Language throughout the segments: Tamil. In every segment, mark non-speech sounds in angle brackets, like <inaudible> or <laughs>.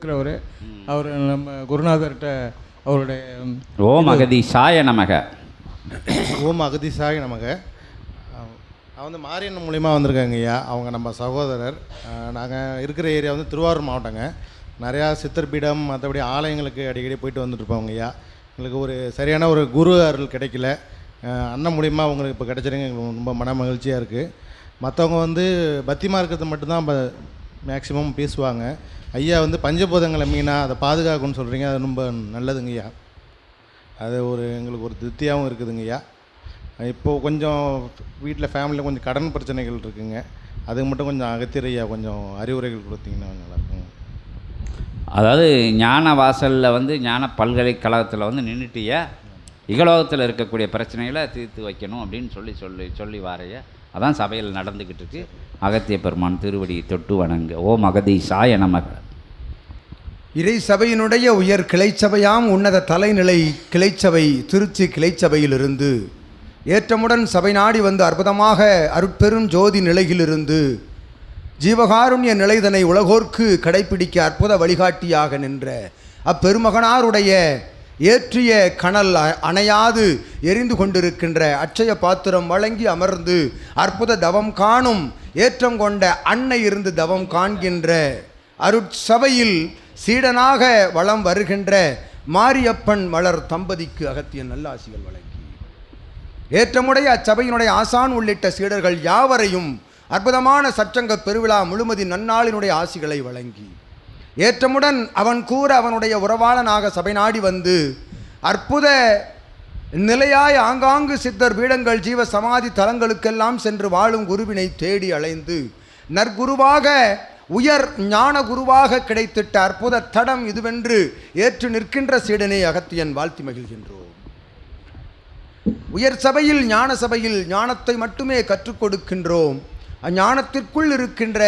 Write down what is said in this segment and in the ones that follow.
இருக்கிறவர். அவர் நம்ம குருநாதர்கிட்ட அவருடைய ஓம் அகதீஷாய நமக. ஓம் அகதிசாய் நமக்கு அவன் வந்து மாரியண்ணன் மூலிமா வந்திருக்காங்க ஐயா. அவங்க நம்ம சகோதரர். நாங்கள் இருக்கிற ஏரியா வந்து திருவாரூர் மாவட்டங்க. நிறையா சித்தர் பீடம் மற்றபடி ஆலயங்களுக்கு அடிக்கடி போயிட்டு வந்துட்டு இருப்போங்க ஐயா. எங்களுக்கு ஒரு சரியான ஒரு குரு அருள் கிடைக்கல. அண்ணன் மூலிமா உங்களுக்கு இப்போ கிடைச்சிருங்க எங்களுக்கு ரொம்ப மன மகிழ்ச்சியாக இருக்குது மற்றவங்க வந்து பத்தியமாக இருக்கிறது மட்டும்தான் இப்போ மேக்சிமம் பேசுவாங்க. ஐயா வந்து பஞ்சபூதங்களை மீனாக அதை பாதுகாக்கணும்னு சொல்கிறீங்க அது ரொம்ப நல்லதுங்க ஐயா. அது ஒரு எங்களுக்கு ஒரு திருப்தியாகவும் இருக்குதுங்கய்யா இப்போது கொஞ்சம் வீட்டில் ஃபேமிலியில் கொஞ்சம் கடன் பிரச்சனைகள் இருக்குங்க. அதுக்கு மட்டும் கொஞ்சம் அகத்திரையா கொஞ்சம் அறிவுரைகள் கொடுத்தீங்கன்னா கொஞ்சம் நல்லாயிருக்குங்க அதாவது ஞான வாசலில் வந்து ஞான பல்கலைக்கழகத்தில் வந்து நின்றுட்டிய இகலோகத்தில் இருக்கக்கூடிய பிரச்சனைகளை தீர்த்து வைக்கணும் அப்படின்னு சொல்லி சொல்லி சொல்லி வாரைய அதான் சபையில் நடந்துக்கிட்டு இருக்கு அகத்திய பெருமான் திருவடியை தொட்டு வணங்க. ஓம் அகதீஷாய நமக. இறை சபையினுடைய உயர் கிளைச்சபையாம் உன்னத தலைநிலை கிளைச்சபை திருச்சி கிளைச்சபையிலிருந்து ஏற்றமுடன் சபை நாடி வந்து அற்புதமாக அருட்பெரும் ஜோதி நிலையிலிருந்து. ஜீவகாருண்ய நிலைதனை உலகோர்க்கு கடைப்பிடிக்க அற்புத வழிகாட்டியாக நின்ற அப்பெருமகனாருடைய ஏற்றிய கனல் அ- அணையாது எரிந்து கொண்டிருக்கின்ற அட்சய பாத்திரம் வழங்கி அமர்ந்து அற்புத தவம் காணும் ஏற்றம் கொண்ட அன்னை இருந்து தவம் காண்கின்ற அருட்சபையில் சீடனாக வளம் வருகின்ற மாரியப்பன் மலர் தம்பதிக்கு அகத்திய நல்லாசிகள் வழங்கி. ஏற்றமுடைய அச்சபையினுடைய ஆசான் உள்ளிட்ட சீடர்கள் யாவரையும் அற்புதமான சச்சங்க பெருவிழா முழுமதி நன்னாளினுடைய ஆசிகளை வழங்கி. ஏற்றமுடன் அவன் கூற அவனுடைய உறவாளனாக சபை நாடி வந்து அற்புத நிலையாய் ஆங்காங்கு சித்தர் பீடங்கள் ஜீவ சமாதி தலங்களுக்கெல்லாம் சென்று வாழும் குருவினை தேடி அலைந்து நற்குருவாக உயர் ஞான குருவாக கிடைத்திட்ட அற்புத தடம் இதுவென்று ஏற்று நிற்கின்ற சீடனை அகத்தியன் வாழ்த்தி மகிழ்கின்றோம். உயர் சபையில் ஞான சபையில் ஞானத்தை மட்டுமே கற்றுக் கொடுக்கின்றோம். அஞ்ஞானத்திற்குள் இருக்கின்ற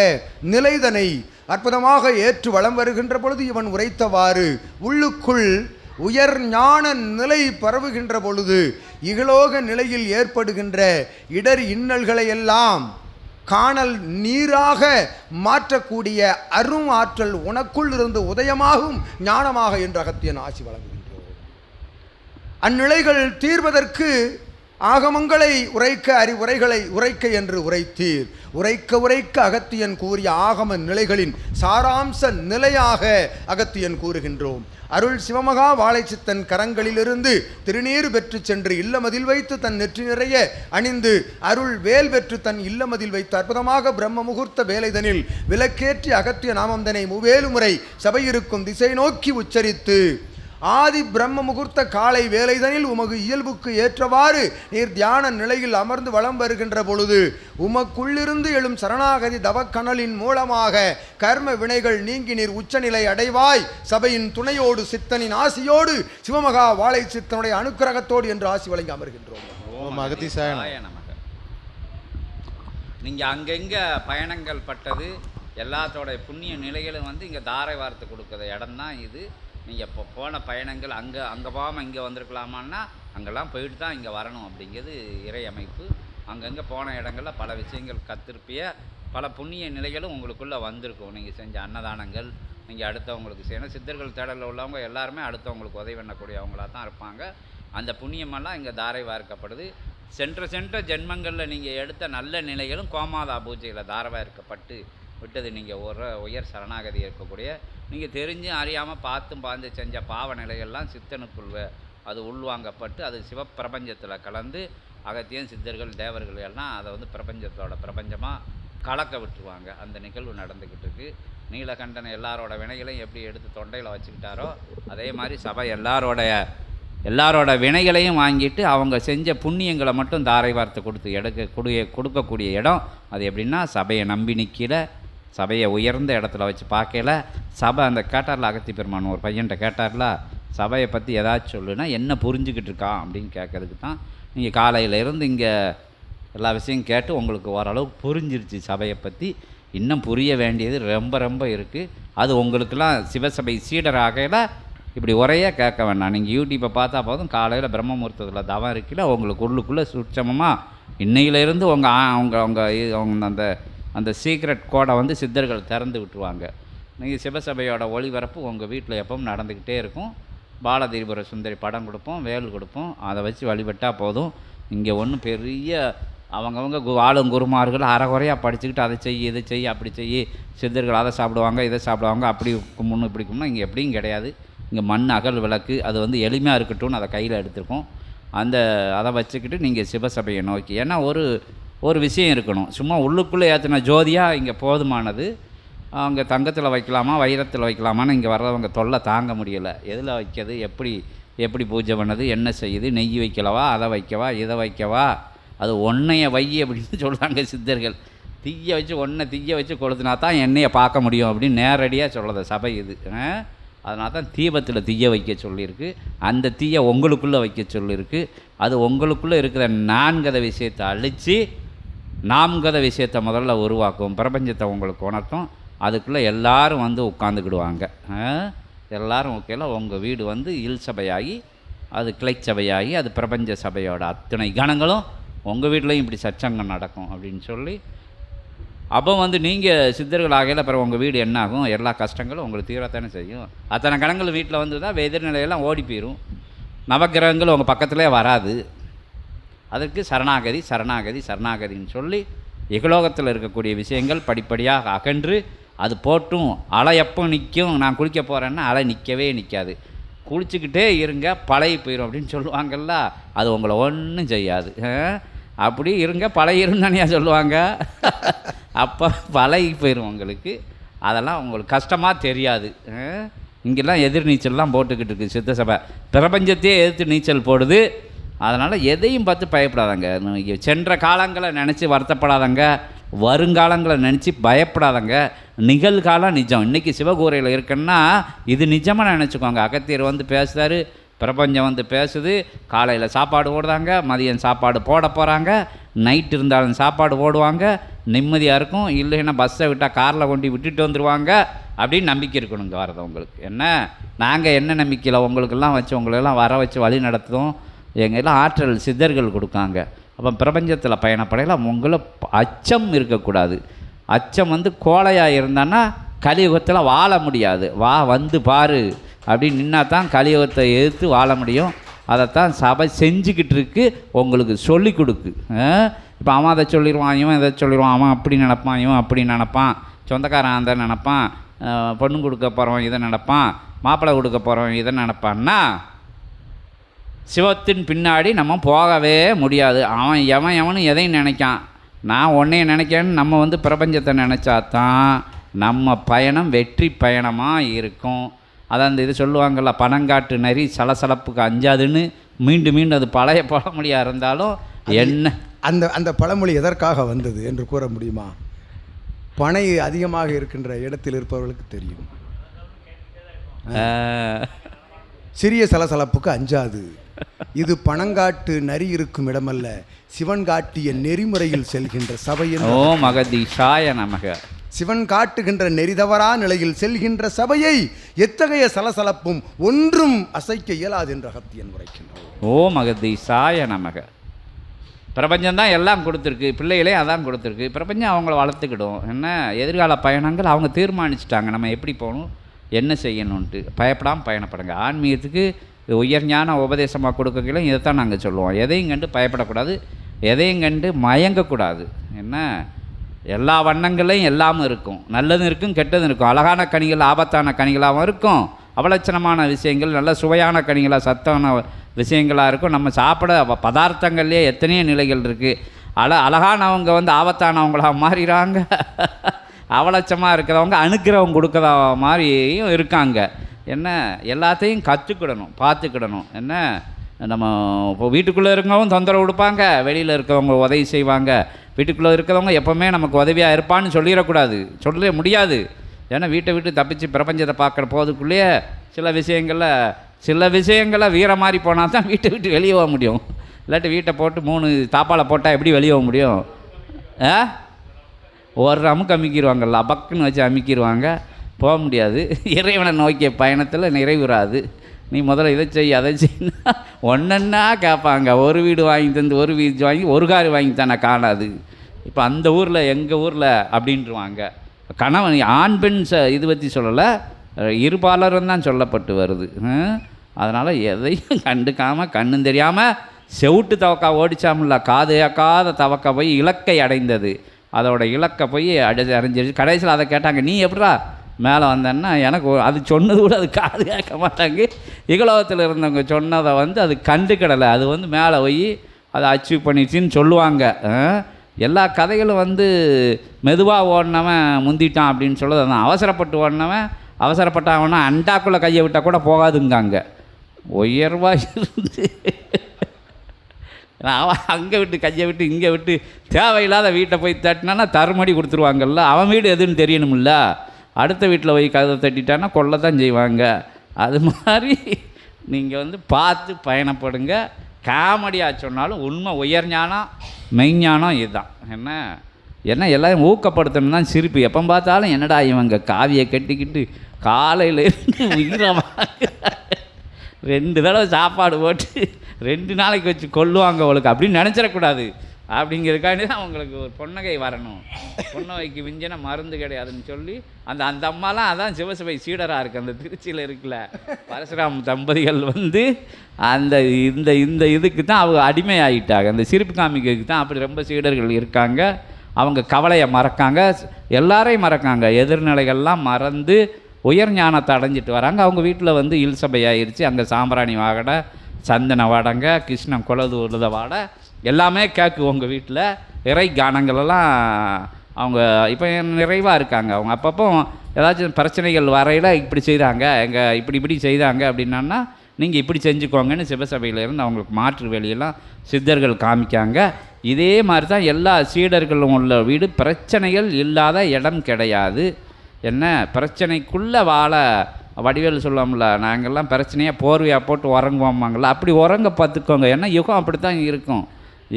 நிலைதனை அற்புதமாக ஏற்று வலம் வருகின்ற பொழுது இவன் உரைத்தவாறு உள்ளுக்குள் உயர் ஞான நிலை பரவுகின்ற பொழுது இகலோக நிலையில் ஏற்படுகின்ற இடர் இன்னல்களை எல்லாம் காணல் நீராக மாற்றக்கூடிய அரும் ஆற்றல் உனக்குள் இருந்து உதயமாகும் ஞானமாக என்று அகத்தியன் ஆசி வழங்குகின்றோம் அந்நிலைகள் தீர்வதற்கு ஆகமங்களை உரைக்க அறிவுரைகளை உரைக்க என்று உரைத்தீர். உரைக்க உரைக்க அகத்தியன் கூறிய ஆகம நிலைகளின் சாராம்ச நிலையாக அகத்தியன் கூறுகின்றோம். அருள் சிவமகா வாழைச்சித்தன் கரங்களிலிருந்து திருநீறு பெற்று சென்று இல்லமதில் வைத்து தன் நெற்றி நிறைய அணிந்து அருள் வேல் பெற்று தன் இல்லமதில் வைத்து அற்புதமாக பிரம்ம முகூர்த்த வேலைதனில் விளக்கேற்றி அகத்திய நாமந்தனை முவேலுமுறை சபையிருக்கும் திசை நோக்கி உச்சரித்து ஆதி பிரம்ம முகூர்த்த காலை வேலைதனில் உமது இயல்புக்கு ஏற்றவாறு நீர் தியான நிலையில் அமர்ந்து வலம் வருகின்ற பொழுது உமக்குள்ளிருந்து எழும் சரணாகதி தவக்கணலின் மூலமாக கர்ம வினைகள் நீங்கி நீர் உச்சநிலை அடைவாய் சபையின் துணையோடு சித்தனின் ஆசியோடு சிவமகா வாழை சித்தனுடைய அனுக்கிரகத்தோடு என்று ஆசி வழங்கி அமர்கின்றோம் ஓம் அகதீசாய நமக. அகதீஷாய நமக நீங்கள் அங்கங்கே பயணங்கள் பட்டது எல்லாத்தோட புண்ணிய நிலைகளும் வந்து இங்கே தாரை வார்த்து கொடுக்குற இடம் தான் இது நீங்கள் இப்போ போன பயணங்கள் அங்கே அங்கே போகாமல் இங்கே வந்திருக்கலாமான்னா அங்கெல்லாம் போயிட்டு தான் இங்கே வரணும் அப்படிங்கிறது இறை அமைப்பு. அங்கங்கே போன இடங்களில் பல விஷயங்கள் கத்திருப்பிய பல புண்ணிய நிலைகளும் உங்களுக்குள்ளே வந்திருக்கும். நீங்கள் செஞ்ச அன்னதானங்கள் நீங்கள் அடுத்தவங்களுக்கு செய்யணும். சித்தர்கள் தேடலில் உள்ளவங்க எல்லாருமே அடுத்தவங்களுக்கு உதவி பண்ணக்கூடியவங்களாக தான் இருப்பாங்க. அந்த புண்ணியமெல்லாம் இங்கே தாரை வார்க்கப்படுது சென்ற சென்ற ஜென்மங்களில் நீங்கள் எடுத்த நல்ல நிலைகளும் கோமாதா பூஜையில் தாரவாயிருக்கப்பட்டு விட்டது. நீங்கள் ஒரு உயர் சரணாகதி இருக்கக்கூடிய நீங்கள் தெரிஞ்சு அறியாமல் பார்த்தும் பாந்து செஞ்ச பாவ நிலைகள்லாம் சித்தனுக்குள் அது உள்வாங்கப்பட்டு அது சிவப்பிரபஞ்சத்தில் கலந்து அகத்தியன் சித்தர்கள் தேவர்கள் எல்லாம் அதை வந்து பிரபஞ்சத்தோட பிரபஞ்சமாக கலக்க விட்டுருவாங்க. அந்த நிகழ்வு நடந்துக்கிட்டு இருக்கு. நீலகண்டன் எல்லாரோட வினைகளையும் எப்படி எடுத்து தொண்டையில் வச்சுக்கிட்டாரோ அதே மாதிரி சபை எல்லாரோடைய எல்லாரோட வினைகளையும் வாங்கிட்டு அவங்க செஞ்ச புண்ணியங்களை மட்டும் தாரை வார்த்தை கொடுத்து எடுக்க கொடுக்கக்கூடிய இடம். அது எப்படின்னா சபையை நம்பி நிற்கிற சபையை உயர்ந்த இடத்துல வச்சு பார்க்கல சபை அந்த கேட்டார்ல அகத்தி பெருமான் ஒரு பையன்கிட்ட கேட்டார்ல சபையை பற்றி ஏதாச்சும் சொல்லுனா என்ன புரிஞ்சுக்கிட்டு இருக்கான் அப்படின்னு கேட்கறதுக்கு தான் நீங்கள் காலையில இருந்து இங்கே எல்லா விஷயம் கேட்டு உங்களுக்கு ஓரளவு புரிஞ்சிருச்சு சபையை பற்றி இன்னும் புரிய வேண்டியது ரொம்ப ரொம்ப இருக்குது அது உங்களுக்கெல்லாம் சிவசபை சீடராகையில் இப்படி உரையே கேட்க வேண்டாம். நீங்கள் யூடியூப்பை பார்த்தா போதும். காலையில் பிரம்மமூர்த்தத்தில் தவம் இருக்கல உங்களுக்கு உள்ளுக்குள்ளே சுட்சமமாக இன்னையிலேருந்து உங்கள் உங்கள் உங்கள் உங்கள் அந்த அந்த சீக்ரெட் கோடை வந்து சித்தர்கள் திறந்து விட்டுருவாங்க. நீங்கள் சிவசபையோட ஒளிபரப்பு உங்கள் வீட்டில் எப்பவும் நடந்துக்கிட்டே இருக்கும். பாலதீபுர சுந்தரி படம் கொடுப்போம் வேல் கொடுப்போம். அதை வச்சு வழிபட்டால் போதும். இங்கே ஒன்றும் பெரிய அவங்கவுங்க கு ஆளும் குருமார்கள் அறகுறையாக படிச்சுக்கிட்டு அதை செய் இதை செய் அப்படி செய். சித்தர்கள் அதை சாப்பிடுவாங்க இதை சாப்பிடுவாங்க. அப்படி கும்பிடணும் இப்படி கும்பிடணும் இங்கே எப்படியும் கிடையாது. இங்கே மண் அகல் விளக்கு அது வந்து எளிமையாக இருக்கட்டும்னு அதை கையில் எடுத்திருக்கோம். அந்த அதை வச்சுக்கிட்டு நீங்கள் சிவசபையை நோக்கி. ஏன்னா ஒரு ஒரு விஷயம் இருக்கணும். சும்மா உள்ளுக்குள்ளே ஏற்றின ஜோதியாக இங்கே போதுமானது. அங்கே தங்கத்தில் வைக்கலாமா வைரத்தில் வைக்கலாமான்னு இங்கே வர்றவங்க தொல்லை தாங்க முடியலை. எதில் வைக்கிறது எப்படி எப்படி பூஜை பண்ணது என்ன செய்யுது நெய் வைக்கலவா அதை வைக்கவா இதை வைக்கவா? அது ஒன்றைய வை அப்படின்னு சொல்கிறாங்க சித்தர்கள். தீய வச்சு ஒன்றை தீய வச்சு கொளுத்துனா தான் எண்ணெயை பார்க்க முடியும் அப்படின்னு நேரடியாக சொல்லுது சபை இது. அதனால தான் தீபத்தில் தீய வைக்க சொல்லியிருக்கு. அந்த தீயை உங்களுக்குள்ளே வைக்க சொல்லியிருக்கு. அது உங்களுக்குள்ளே இருக்கிற நான்கத விஷயத்தை அழித்து நாம்கத விஷயத்தை முதல்ல உருவாக்கும் பிரபஞ்சத்தை உங்களுக்கு உணர்த்தும். அதுக்குள்ளே எல்லோரும் வந்து உட்காந்துக்கிடுவாங்க எல்லோரும் ஓகேல உங்கள் வீடு வந்து இல் சபையாகி அது கிளை சபையாகி அது பிரபஞ்ச சபையோட அத்தனை கணங்களும் உங்கள் வீட்லேயும் இப்படி சச்சங்கம் நடக்கும் அப்படின்னு சொல்லி அப்போ வந்து நீங்கள் சித்தர்கள் ஆகையில் அப்புறம் உங்கள் வீடு என்ன ஆகும் எல்லா கஷ்டங்களும் உங்களுக்கு தீரத்தானே செய்யும். அத்தனை கணங்கள் வீட்டில் வந்து தான் எதிர்நிலையெல்லாம் ஓடி போயிடும் நவக்கிரகங்கள் உங்கள் பக்கத்துலேயே வராது. அதற்கு சரணாகதி சரணாகதி சரணாகதின்னு சொல்லி இகலோகத்தில் இருக்கக்கூடிய விஷயங்கள் படிப்படியாக அகன்று அது போட்டும் அலை எப்போ நிற்கும் நான் குளிக்க போகிறேன்னா அலை நிற்கவே நிற்காது. குளிச்சுக்கிட்டே இருங்க பழகி போயிடும் அப்படின்னு சொல்லுவாங்கல்ல அது உங்களை ஒன்றும் செய்யாது. அப்படி இருங்க பழகிரும் தானே சொல்லுவாங்க. அப்போ பழகி போயிடும் உங்களுக்கு. அதெல்லாம் உங்களுக்கு கஷ்டமாக தெரியாது. இங்கெல்லாம் எதிர் நீச்சல்லாம் போட்டுக்கிட்டு இருக்கு சித்த சபை. பிரபஞ்சத்தையே எதிர்த்து நீச்சல் போடுது. அதனால் எதையும் பார்த்து பயப்படாதங்க. சென்ற காலங்களை நினச்சி வருத்தப்படாதங்க. வருங்காலங்களை நினச்சி பயப்படாதங்க. நிகழ்காலம் நிஜம். இன்றைக்கி சிவகூரையில் இருக்குன்னா இது நிஜமாக நினச்சிக்கோங்க அகத்தியர் வந்து பேசுகிறாரு பிரபஞ்சம் வந்து பேசுது காலையில் சாப்பாடு ஓடுதாங்க மதியம் சாப்பாடு போட போகிறாங்க நைட் இருந்தாலும் சாப்பாடு ஓடுவாங்க நிம்மதியாக இருக்கும். இல்லைன்னா பஸ்ஸை விட்டால் காரில் கொண்டு விட்டுட்டு வந்துடுவாங்க அப்படின்னு நம்பிக்கை இருக்கணுங்க வரது உங்களுக்கு. என்ன? நாங்கள் என்ன நம்பிக்கையில் உங்களுக்கெல்லாம் வச்சு உங்களெல்லாம் வர வச்சு வழி நடத்துவோம் எங்கெல்லாம் ஆற்றல் சித்தர்கள் கொடுக்காங்க அப்போ பிரபஞ்சத்தில் பயணப்படையில் உங்களை ப- அச்சம் இருக்கக்கூடாது. அச்சம் வந்து கோழையாக இருந்தான்னா கலியுகத்தில் வாழ முடியாது. வா வந்து பாரு. அப்படின்னு நின்னா தான் கலியுகத்தை எதிர்த்து வாழ முடியும். அதைத்தான் சபை செஞ்சுக்கிட்டு இருக்கு உங்களுக்கு சொல்லி கொடுக்கு. இப்போ அவன் அதை சொல்லிடுவான் இவன் இதை சொல்லிடுவான் அவன் அப்படி நினப்பான் இவன் அப்படி நினப்பான். சொந்தக்காரன் அந்த நினப்பான். பொண்ணு கொடுக்க போகிறவன் இதை நினப்பான். மாப்பிள்ளை கொடுக்க போகிறவன் இதை நினப்பான்னா சிவத்தின் பின்னாடி நம்ம போகவே முடியாது. அவன் எவன் எவனும் எதையும் நினைக்கான். நான் உன்னைய நினைக்கேன்னு நம்ம வந்து பிரபஞ்சத்தை நினச்சா தான் நம்ம பயணம் வெற்றி பயணமாக இருக்கும். அதான் அந்த இது சொல்லுவாங்கள்ல பனங்காட்டு நரி சலசலப்புக்கு அஞ்சாதுன்னு மீண்டும் மீண்டும் அது பழைய பழமொழியாக இருந்தாலும் என்ன? அந்த அந்த பழமொழி எதற்காக வந்தது என்று கூற முடியுமா? பனை அதிகமாக இருக்கின்ற இடத்தில் இருப்பவர்களுக்கு தெரியும். சிறிய சலசலப்புக்கு அஞ்சாது. இது பணங்காட்டு நரி இருக்கும் இடமல்ல. சிவன் காட்டிய நெறிமுறையில் செல்கின்ற சபை என்று ஓ மகதீஷாய நமக. சிவன் காட்டுகின்ற நெறிதவறா நிலையில் செல்கின்ற சபையை எத்தகைய சலசலப்பும் ஒன்றும் அசைக்க இயலாது என்று அகத்தியன் உரைக்கின்றோம். ஓ மகதீஷாய நமக. பிரபஞ்சம் தான் எல்லாம் கொடுத்துருக்கு. பிள்ளைகளே அதான் கொடுத்துருக்கு. பிரபஞ்சம் அவங்கள வளர்த்துக்கிடும். என்ன? எதிர்கால பயணங்கள் அவங்க தீர்மானிச்சிட்டாங்க. நம்ம எப்படி போகணும்? என்ன செய்யணுன்ட்டு பயப்படாமல் பயணப்படுங்க. ஆன்மீகத்துக்கு உயர்ஞான உபதேசமாக கொடுக்கல இதைத்தான் நாங்கள் சொல்லுவோம். எதையும் கண்டு பயப்படக்கூடாது. எதையும் கண்டு மயங்கக்கூடாது. என்ன? எல்லா வண்ணங்களையும் எல்லாமும் இருக்கும். நல்லதும் இருக்கும் கெட்டதும் இருக்கும். அழகான கனிகள் ஆபத்தான கனிகளாகவும் இருக்கும். அவலட்சணமான விஷயங்கள் நல்ல சுவையான கனிகளாக சத்தான விஷயங்களாக இருக்கும். நம்ம சாப்பிட பதார்த்தங்கள்லேயே எத்தனையோ நிலைகள் இருக்குது அழ அழகானவங்க வந்து ஆபத்தானவங்களாக மாறிடுறாங்க <laughs> அவலட்சமாக இருக்கிறவங்க அனுக்கிரகம் கொடுக்குற மாதிரியும் இருக்காங்க. என்ன? எல்லாத்தையும் கற்றுக்கிடணும் பார்த்துக்கிடணும். என்ன? நம்ம இப்போ வீட்டுக்குள்ளே இருக்கவங்க தொந்தரவு கொடுப்பாங்க வெளியில் இருக்கிறவங்க உதவி செய்வாங்க. வீட்டுக்குள்ளே இருக்கிறவங்க எப்போவுமே நமக்கு உதவியாக இருப்பான்னு சொல்லிடக்கூடாது. சொல்ல முடியாது. ஏன்னா வீட்டை விட்டு தப்பிச்சு பிரபஞ்சத்தை பார்க்குற போதுக்குள்ளேயே சில விஷயங்களில் சில விஷயங்களை வீர மாதிரி போனால் தான் வீட்டை விட்டு வெளியே போக முடியும். இல்லாட்டி வீட்டை போட்டு மூணு தாப்பாலை போட்டால் எப்படி வெளியே போக முடியும்? ஆ? ஒரு அமுக்கு அமுக்கிடுவாங்கல்ல பக்குன்னு வச்சு அமுக்கிடுவாங்க போக முடியாது. <laughs> இறைவனை நோக்கிய பயணத்தில் நிறைவுறாது. நீ முதல்ல இதை செய் அதை செய்யினா <laughs> ஒன்றா கேட்பாங்க. ஒரு வீடு வாங்கி தந்து ஒரு வீடு வாங்கி ஒரு கார் வாங்கி தானே காணாது. இப்போ அந்த ஊரில் எங்கள் ஊரில் அப்படின்ட்டுருவாங்க கணவன் ஆண் பெண் ச இது பற்றி சொல்லலை. இருபாலரும் தான் சொல்லப்பட்டு வருது. அதனால் எதையும் <laughs> கண்டுக்காமல் கண்ணும் தெரியாமல் செவுட்டு தவக்கா ஓடிச்சாமில்ல. காது ஏக்காத தவக்கா போய் இலக்கை அடைந்தது. அதோட இலக்கை போய் அடை அறிஞ்சிருச்சு. கடைசியில் அதை கேட்டாங்க நீ எப்படா மேலே வந்தேன்னா எனக்கு அது சொன்னது கூட அது காது கேட்க மாட்டாங்க. இகலோகத்தில் இருந்தவங்க சொன்னதை வந்து அது கண்டுக்கிடலை. அது வந்து மேலே போய் அதை அச்சீவ் பண்ணிடுச்சின்னு சொல்லுவாங்க. ஆ? எல்லா கதைகளும் வந்து மெதுவாக ஓடினவன் முந்திட்டான் அப்படின்னு சொல்லுது அதான் அவசரப்பட்டு ஓடினவன் அவசரப்பட்டாங்கன்னா அண்டாக்குள்ளே கையை விட்டால் கூட போகாதுங்காங்க. உயர்வாக இருந்து அவன் அங்கே விட்டு கையை விட்டு இங்கே விட்டு தேவையில்லாத வீட்டை போய் தட்டினான்னா தருமடி கொடுத்துருவாங்கல்ல. அவன் வீடு எதுன்னு தெரியணும்ல. அடுத்த வீட்டில் போய் கதை தட்டிட்டான்னா கொல்ல தான் செய்வாங்க. அது மாதிரி நீங்கள் வந்து பார்த்து பயணப்படுங்க. காமெடியாக சொன்னாலும் உண்மை உயர்ஞானம் மெய்ஞானம் இதுதான். என்ன? என்ன எல்லாரும் ஊக்கப்படுத்தணும் தான் சிரிப்பு. எப்போ பார்த்தாலும் என்னடா இவங்க காவியை கட்டிக்கிட்டு காலையில் இருந்து உயிரமாக ரெண்டு தடவை சாப்பாடு போட்டு ரெண்டு நாளைக்கு வச்சு கொல்லுவாங்க அவளுக்கு. அப்படின்னு நினச்சிடக்கூடாது. அப்படிங்கிறதுக்காண்டி தான் அவங்களுக்கு ஒரு பொன்னகை வரணும். பொன்னகைக்கு மிஞ்சின மருந்து கிடையாதுன்னு சொல்லி அந்த அந்த அம்மாலாம் அதான் சிவசபை சீடராக இருக்குது அந்த திருச்சியில் இருக்குல்ல. பரசுராம் தம்பதிகள் வந்து அந்த இந்த இந்த இதுக்கு தான் அவங்க அடிமை ஆகிட்டாங்க அந்த சிரிப்பு காமிக்கிறதுக்கு தான் அப்படி ரொம்ப சீடர்கள் இருக்காங்க. அவங்க கவலையை மறக்காங்க. எல்லாரையும் மறக்காங்க. எதிர்நிலைகள்லாம் மறந்து உயர் ஞானத்தை அடைஞ்சிட்டு வராங்க. அவங்க வீட்டில் வந்து இல்சபை ஆயிடுச்சு அங்கே சாம்பிராணி வாகடை சந்தன வாடங்க கிருஷ்ணன் குலது உள்ளத வாட எல்லாமே கேட்கு உங்கள் வீட்டில் இறை கானங்களெல்லாம் அவங்க இப்போ நிறைவாக இருக்காங்க. அவங்க அப்பப்போ ஏதாச்சும் பிரச்சனைகள் வரையில் இப்படி செய்கிறாங்க எங்கள் இப்படி இப்படி செய்தாங்க அப்படின்னா நீங்கள் இப்படி செஞ்சுக்கோங்கன்னு சிவசபையிலேருந்து அவங்களுக்கு மாற்று வழியெல்லாம் சித்தர்கள் காமிக்காங்க. இதே மாதிரி தான் எல்லா சீடர்களும் உள்ள வீடு பிரச்சனைகள் இல்லாத இடம் கிடையாது. என்ன? பிரச்சனைக்குள்ளே வாழ வடிவேல் சொல்லுவோம்ல நாங்கள்லாம் பிரச்சனையாக போர்வையாக போட்டு உறங்குவோம்மாங்கள அப்படி உறங்க பார்த்துக்கோங்க. ஏன்னா யுகம் அப்படி தான் இருக்கும்.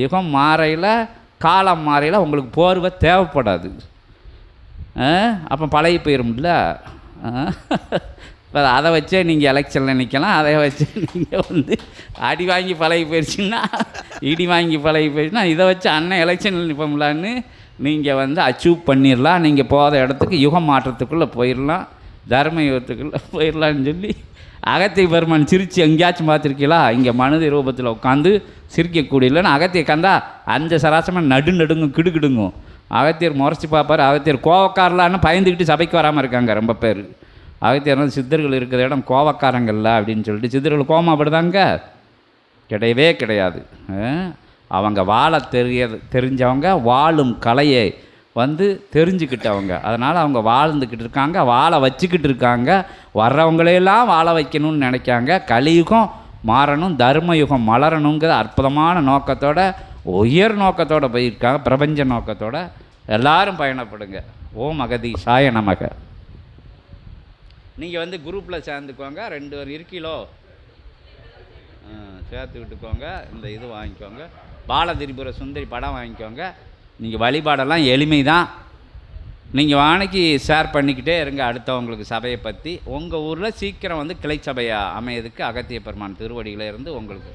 யுகம் மாறையில் காலம் மாறையில் உங்களுக்கு போர்வை தேவைப்படாது. அப்போ பழகி போயிடும்ல இப்போ அதை வச்சே நீங்கள் எலெக்ஷனில் நிற்கலாம் அதை வச்சு நீங்கள் வந்து அடி வாங்கி பழகி போயிடுச்சுன்னா இடி வாங்கி பழகி போயிடுச்சுன்னா இதை வச்சு அண்ணன் எலெக்ஷனில் நிற்போம்லான்னு நீங்கள் வந்து அச்சீவ் பண்ணிடலாம். நீங்கள் போகிற இடத்துக்கு யுகம் மாற்றத்துக்குள்ளே போயிடலாம். தர்ம யுகத்துக்குள்ளே <laughs> போயிடலான்னு சொல்லி அகத்திய பெருமான் சிரித்து எங்கேயாச்சும் பார்த்துருக்கீங்களா? இங்கே மனித ரூபத்தில் உட்காந்து சிரிக்கக்கூடியலன்னு அகத்திய கந்தா அஞ்சு சராசமாக நடு நடுங்கும் கிடுகிடுங்கும் அகத்தியர் முறைச்சி பார்ப்பார் அகத்தியர் கோவக்காரலான்னு பயந்துக்கிட்டு சபைக்கு வராமல் இருக்காங்க ரொம்ப பேர். அகத்தியர் வந்து சித்தர்கள் இருக்கிற இடம் கோவக்காரங்கள்ல அப்படின்னு சொல்லிட்டு சித்தர்கள் கோமாப்படுதாங்க கிடையவே கிடையாது. அவங்க வாழ தெரிய தெரிஞ்சவங்க வாழும் கலையை வந்து தெரிஞ்சுக்கிட்டவங்க அதனால் அவங்க வாழ்ந்துக்கிட்டு இருக்காங்க வாழ வச்சுக்கிட்டு இருக்காங்க. வர்றவங்களையெல்லாம் வாழ வைக்கணும்னு நினைக்காங்க. கலியுகம் மாறணும் தர்மயுகம் மலரணுங்கிற அற்புதமான நோக்கத்தோட உயர் நோக்கத்தோடு போயிருக்காங்க பிரபஞ்ச நோக்கத்தோட. எல்லாரும் பயணப்படுங்க. ஓம் அகதி சாய நமக. நீங்கள் வந்து குரூப்பில் சேர்ந்துக்கோங்க. ரெண்டு பேர் இருக்கிலோ? சேர்த்து விட்டுக்கோங்க இந்த இது வாங்கிக்கோங்க. பாலதிரிபுர சுந்தரி படம் வாங்கிக்கோங்க. நீங்கள் வழிபாடெல்லாம் எளிமை தான் நீங்கள் வாணிக்கு ஷேர் பண்ணிக்கிட்டே இருங்க அடுத்தவங்களுக்கு சபையை பற்றி உங்கள் ஊரில் சீக்கிரம் வந்து கிளை சபையாக அமையதுக்கு அகத்திய பெருமான் திருவடியில இருந்து உங்களுக்கு.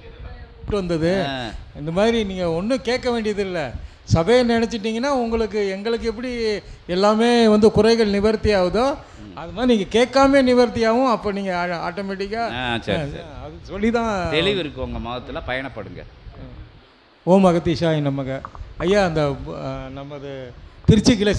வந்தது. இந்த மாதிரி நீங்கள் ஒன்றும் கேட்க வேண்டியதில்லை. சபையை நினச்சிட்டிங்கன்னா உங்களுக்கு எங்களுக்கு எப்படி எல்லாமே வந்து குறைகள் நிவர்த்தி ஆகுதோ அது மாதிரி நீங்கள் கேட்காம நிவர்த்தி ஆகும் அப்போ நீங்கள் ஆட்டோமேட்டிக்காக அது சொல்லி தான் தெளிவு இருக்குது உங்கள் முகத்தில் பயணப்படுங்க. ஓம் அகத்தீஷாய் நமக. ஐயா அந்த நமது திருச்சி கிளை